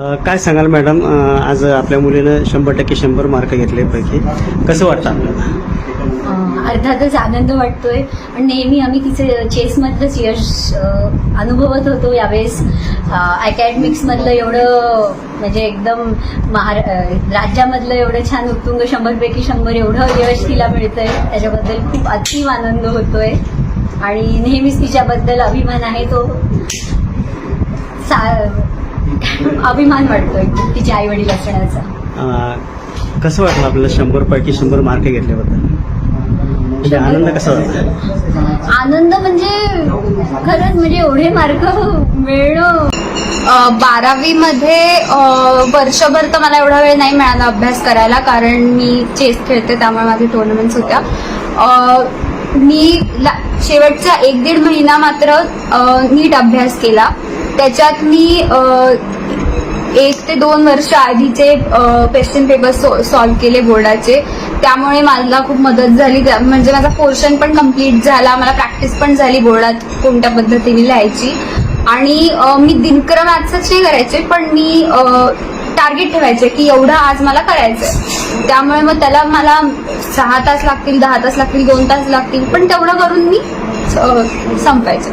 काय सांगाल मॅडम? आज आपल्या मुलीनं शंभर टक्के शंभर मार्क घेतले पैकी कसं वाटतं आपल्याला? अर्थातच आनंद वाटतोय. पण नेहमी आम्ही तिचे चेसमधलंच यश अनुभवत होतो यावेळेस. अकॅडमिक्समधलं एवढं म्हणजे एकदम महारा राज्यामधलं एवढं छान उत्तुंग शंभरपैकी शंभर एवढं यश तिला मिळतंय. त्याच्याबद्दल खूप अतिव आनंद होतोय. आणि नेहमीच तिच्याबद्दल अभिमान आहे तो. सा- अभिमान वाटतोय तिच्या आई वडील असण्याचा कसं वाटलं आपल्याला शंभर पैकी शंभर मार्क घेतल्याबद्दल? म्हणजे आनंद कसा वाटला? आनंद म्हणजे खरंच म्हणजे एवढे मार्क मिळणं. बारावी मध्ये वर्षभर तर मला एवढा वेळ नाही मिळाला अभ्यास करायला कारण मी चेस खेळते त्यामुळे माझे टुर्नामेंट्स होत्या. मी शेवटचा एक दीड महिना मात्र नीट अभ्यास केला. त्याच्यात मी एक ते दोन वर्ष आधीचे क्वेश्चन पेपर सॉल्व्ह केले बोर्डाचे. त्यामुळे मला खूप मदत झाली. त्या- म्हणजे माझा पोर्शन पण कंप्लीट झाला. मला प्रॅक्टिस पण झाली बोर्डात कोणत्या पद्धतीने लिहायची. आणि मी दिनक्रम आजच नाही करायचे पण मी टार्गेट ठेवायचे की एवढं आज मला करायचंय. त्यामुळे मग त्याला मला सहा तास लागतील दहा तास लागतील दोन तास लागतील पण तेवढं करून मी संपायचं.